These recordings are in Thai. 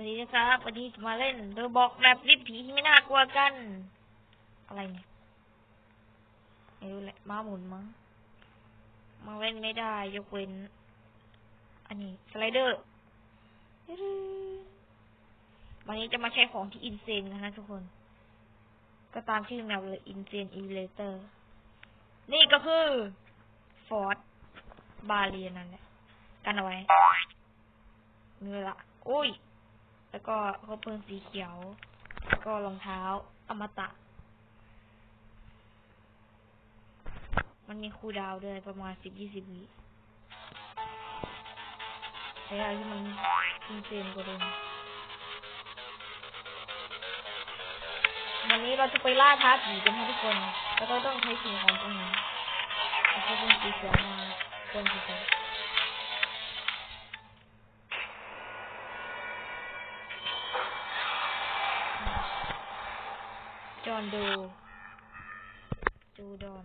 วัสดีครับวันนี้จะมาเล่นเดอบอกแบบลิบผีที่ไม่น่ากลัวกัน อะไรเนี่ยไม่รู้แหละมาหมุนมั้งมาเล่นไม่ได้ ยกเว้น อันนี้สไลเดอร์วันนี้จะมาใช้ของที่อินเซนกันนะทุกคน ก็ตามชื่อแมวเลยอินเซนอีเลเตอร์ นี่ก็คือฟอร์ดบาเรียนั่นแหละกันเอาไว้เนื้อละอุ้ย แล้วก็ข้าเพิ่งสีเขียว แล้วก็รองเท้าอมตะ มันมีคูดาวด้วยประมาณสิบยี่สิบวิใช้อะไรที่มันอินเซนกว่าเดิมวันนี้เราจะไปล่าท้าผีกันทุกคน แล้วก็ต้องใช้สิ่งของตรงนี้แล้วก็เป็นสีเขียวมาคนสีเขียว อนดู ดูดอน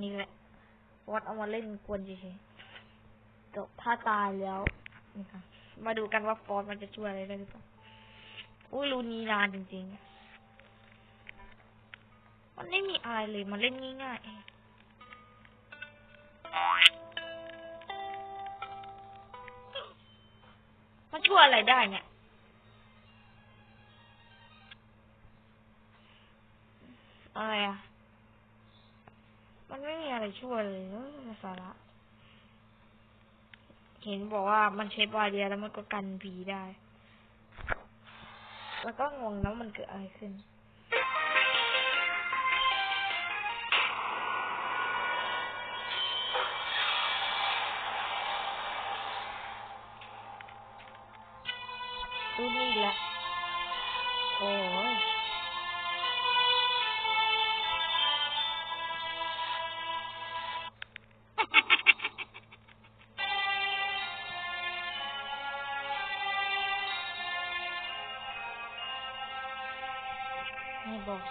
นนี้แหละฟอดเอามาเล่นกวนเฉยๆจบถ้าตายแล้วนี่ค่ะมาดูกันว่าฟอร์มันจะช่วยอะไรได้หรือเปล่าอุ้ยรูนี้นานจริงๆ มันไม่มีอะไรเลยมันเล่นง่ายๆมันช่วยอะไรได้เนี่ยอะไรอะ ไม่มีอะไรช่วยเลยเออสาระ เห็นบอกว่ามันใช้บาเรียแล้วมันก็กันผีได้ แล้วก็งงนะว่ามันเกิดอะไรขึ้น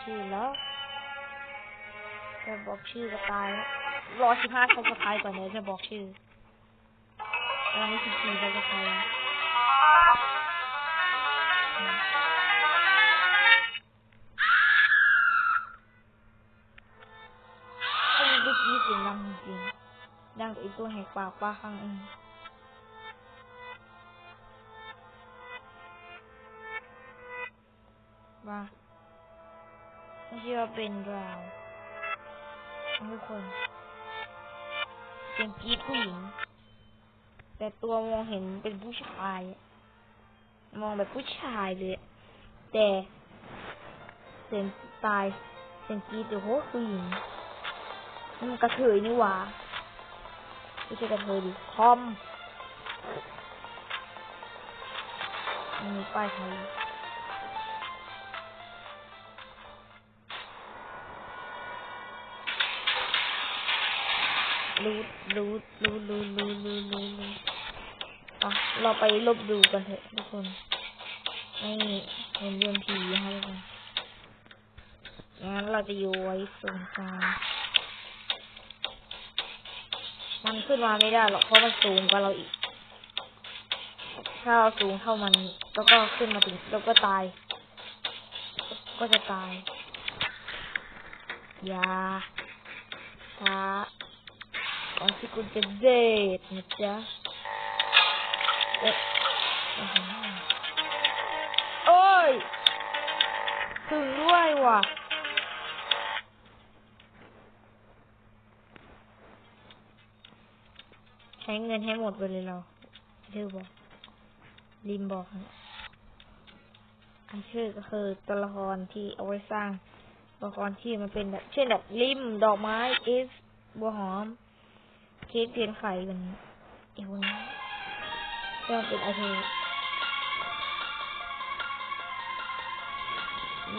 ชื่อแล้วจะบอกชื่อก็ตาย รอสิบห้าเขาจะตายก่อนเดี๋ยจะบอกชื่อตอนนี้สิบสี่เขาจะตายแล้วถ้ามีลูกนี้เสียงดังจริงดังกว่าไอีตัวแหกปากป้าข้างเองว่า ไม่ว่าเป็นเราทุกคนเสียงกรีดผู้หญิง แต่ตัวมองเห็นเป็นผู้ชาย มองแบบผู้ชายเลย แต่เสียงตายเสียงกรีดโอ้โหผู้หญิงมันกระเทยนี่หว่าไม่ใช่กระเทยดิคอมมีป้ายไทย รู้รู้รู้รู้รู้รู้รู้อะเราไปลบดูกันเถอะทุกคนไม่เห็นเรื่ผีนะครันงั้นเราจะอยู่ไว้ตรงกลางมันขึ้นมาไม่ได้หรอกเพราะมันสูงกว่าเราอีก ถ้าเราสูงเท่ามันแล้วก็ขึ้นมาถึงแล้วก็ตาย ก็จะตาย อย่าช้า อนที่คุณจะเดทนะจ๊ะเอ๊ะโอ้ย ถึงด้วยว่ะใช้เงินให้หมดไปเลยเราชื่อบอกริมบอกนะอันชื่อก็คือตัวละครที่เอาไว้สร้างตัวละครที่มันเป็นแบบเช่นแบบริมดอกไม้เอฟบัวหอม เค้กเทียนไข่แบบนี้อ้คนนี้เริ่มเป็นอาเท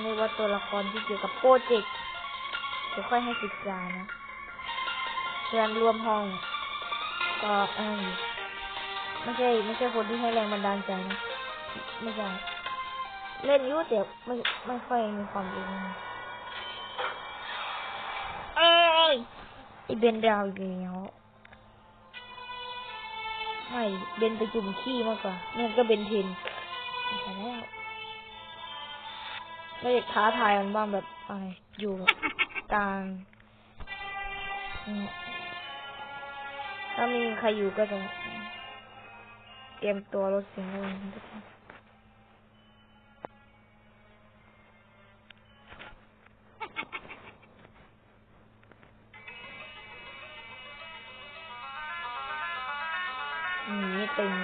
ไม่ว่าตัวละครที่เกี่ยวกับโปรเจกต์จะค่อยให้ศึกษานะเพื่อนร่วมห้องก็อันนั้นอไม่ใช่ไม่ใช่คนที่ให้แรงบันดาลใจนะไม่ใช่เล่นอยุ่แต่ไม่ไม่ค่อยมีความรู้นเอ้ยไอเบนดาวอีกแล้ว ไม่เบนไปจุ่มขี้มากกว่าเนี่ยก็เบนเทนไม่ใช่แล้วเราอยากท้าทายมันบ้างแบบอะไรอยู่กลางถ้ามีใครอยู่ก็จะเตรียมตัวรถเสียงเลยนกคน ตึง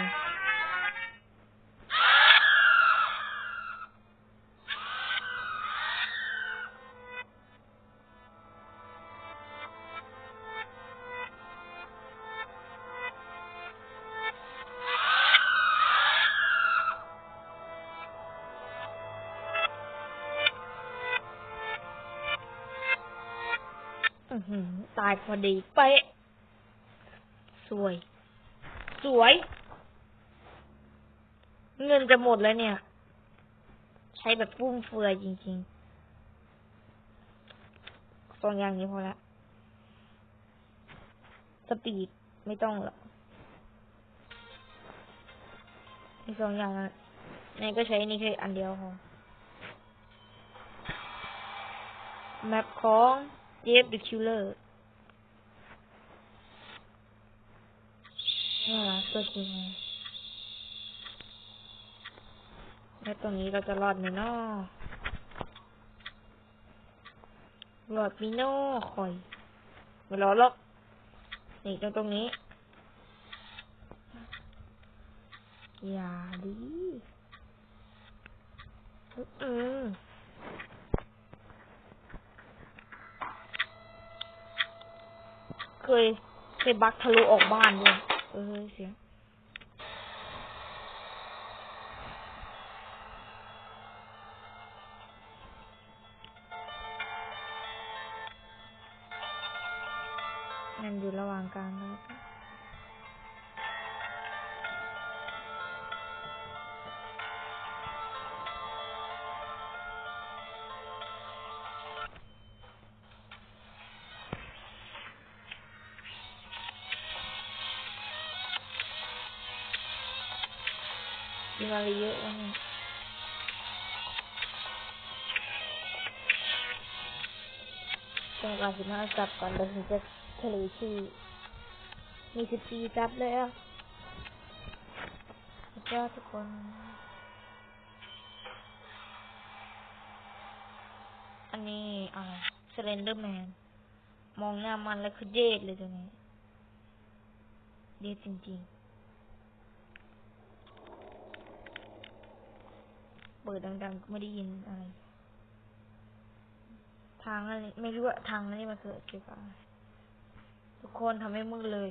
อื้อหือตายพอดีเป๊ะ สวย สวย เงินจะหมดแล้วเนี่ย ใช้แบบฟุ่มเฟือยจริงๆสองอย่างนี้พอละ สปีดไม่ต้องหรอกอีสองอย่างอะในก็ใช้นี่แค่อันเดียวพอแมปของเจฟเดอะคิลเลอร์นี่ละตัวจริงเลย แล้วตรงนี้เราจะรอดไหมนาะรอดมีโน่คอยไม่รอดหรอกนี่ตรงตรงนี้ อย่าดิอืมเคยเคยบักทะลุออกบ้านด้วย เออเสียง กลางแล้วกันกินอะไรเยอะแล้วเนี่ยต้องการสิบห้าซับก่อนเดี๋ยวถึงจะเฉลยชื่อ มีสิบสี่ซับแล้วสุดยอทุกคนอันนี้อะไรเซเลนเดอร์แมน มองหน้ามันแล้วคือเดดเลยตัวนี้เดดจริงๆ เปิดดังๆก็ไม่ได้ยินอะไร ทางอะไรไม่รู้ว่าทางนี้มันคือเกี่ยวกับอะไรทุกคนทำให้มืดเลย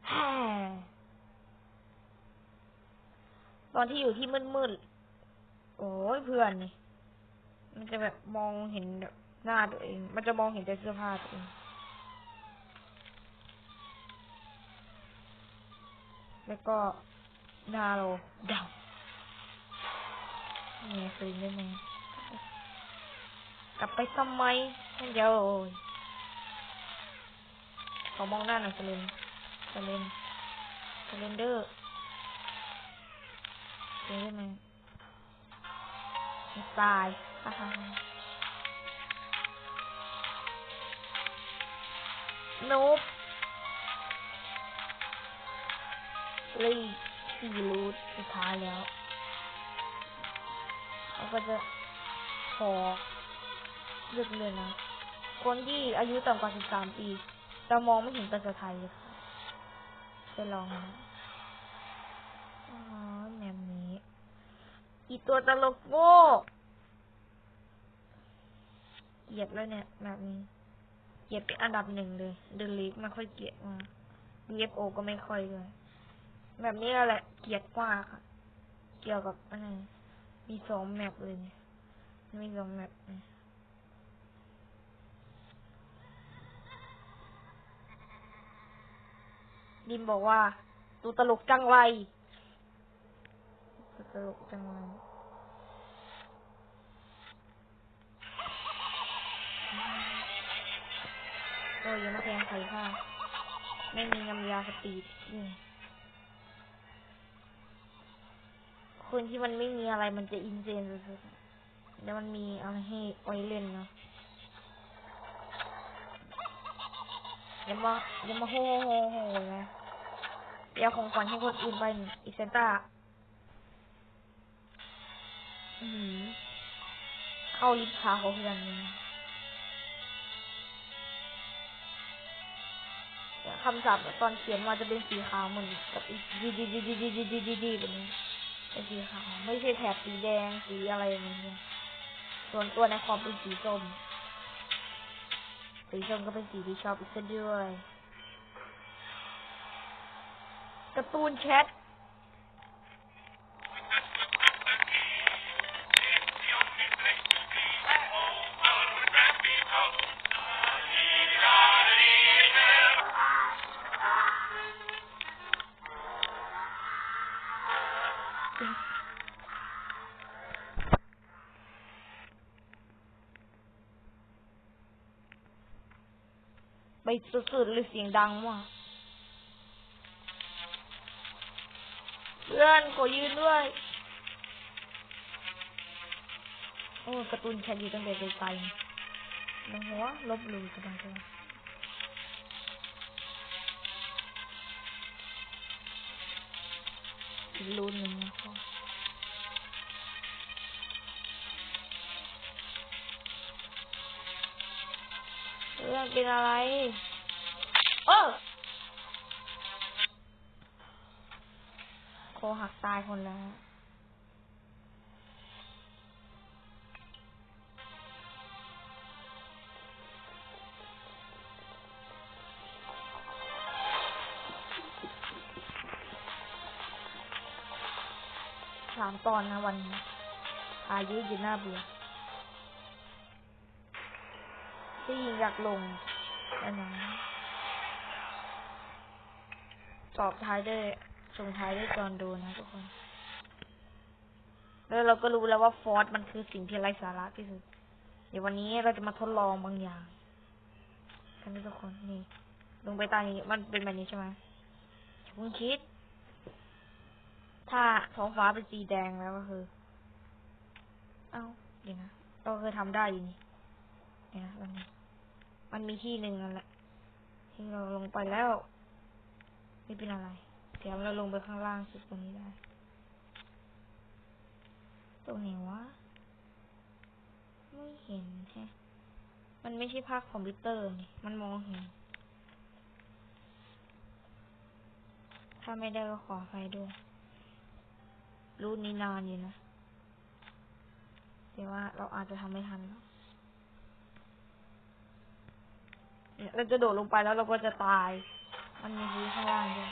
แฮ่ ตอนที่อยู่ที่มืดๆ โอ้ยเพื่อนนี่ มันจะแบบมองเห็นแบบหน้าตัวเอง มันจะมองเห็นแต่เสื้อผ้าตัวเอง แล้วก็หน้าเราดำเนี่ยคือได้ไหมกลับไปทำไมให้เดี๋ยวโอ้ยขอมองหน้าหน่อยสเลน สเลนสเลนเดอร์เจอได้ไหมม่ตายฮ่าฮ่าฮ่านุ๊บเลยสี่รูทสุดท้ายแล้วเขาก็จะขอเลือกเลยนะ คนที่อายุต่ำกว่า 13 ปีจะมองไม่เห็นภาษาไทยเลยค่ะ ไปลองนะอ๋อแนวนี้ อีตัวตลกโง่เกียดแล้วเนี่ยแบบนี้ลียดเป็นอันดับหนึ่งเลยเดลิฟไม่ค่อยเกลียดมาก UFO ก็ไม่ค่อยเลยแบบนี้แหละเกลียดมาค่ะเกี่ยวกับอะไรมีสองแมปเลยเนี่ยมีสองแมปเนี่ย ดิมบอกว่าตูตลกจังไรตูตลกจังไรโอ้ยยังไม่แทงใครค่ะไม่มีน้ำยาสปีดคนที่มันไม่มีอะไรมันจะอินเซนสุดๆแล้วมันมีอะไรให้ไว้เล่นเนาะย่ามาย่ามาโฮโฮโฮนะ เดี๋ยวของขวัญให้คนอื่นไปอีเซนต้าเข้าลิฟต์ขาเขาเพื่อนคำศัพท์ตอนเขียนมาจะเป็นสีขาวเหมือนกับอีดีดีดีดีดีดีดีดีดีแบบนี้เป็นสีขาวไม่ใช่แถบสีแดงสีอะไรอย่างเงี้ยส่วนตัวในคอมเป็นสีส้มสีส้มก็เป็นสีที่ชอบอีกเช่นด้วย การ์ตูนแชทไปสุดๆเลยเสียงดังมากเพื่อนขอยืนด้วย โอ้การ์ตูนแชทอยู่ตั้งแต่ไกลๆนะหัวลบลูกันไปอีกรูนหนึ่งนะครับเรื่องเป็นอะไร เออ โคหักตายคนแล้วสามตอนนะวันนี้อายุยืนหน้าเบื่อที่ยิงอยากลงอันนั้นตอบท้ายด้วย ส่งท้ายด้วยจอนโดนะทุกคน แล้วเราก็รู้แล้วว่าฟอร์สมันคือสิ่งที่ไร้สาระที่สุด เดี๋ยววันนี้เราจะมาทดลองบางอย่างกันนะทุกคนนี่ ลงไปตานี้มันเป็นแบบนี้ใช่ไหมอย่าเพิ่งคิด ถ้าท้องฟ้าเป็นสีแดงแล้วก็คือ เอ้าเดี๋ยวนะเราเคยทำได้อยู่นี่เดี๋ยวนะวันนี้ มันมีที่หนึ่งนั่นแหละที่เราลงไปแล้ว ไม่เป็นอะไร เดี๋ยวเราลงไปข้างล่างสุดตรงนี้ได้ ตรงไหนวะ ไม่เห็นแฮะ มันไม่ใช่ภาคคอมพิวเตอร์นี่ มันมองเห็น ถ้าไม่ได้ก็ขอไฟด้วย รูทนี้นานอยู่นะ แต่ว่าเราอาจจะทำไม่ทันหรอกเราจะโดดลงไปแล้วเราก็จะตาย มันมีพื้นข้างล่างด้วย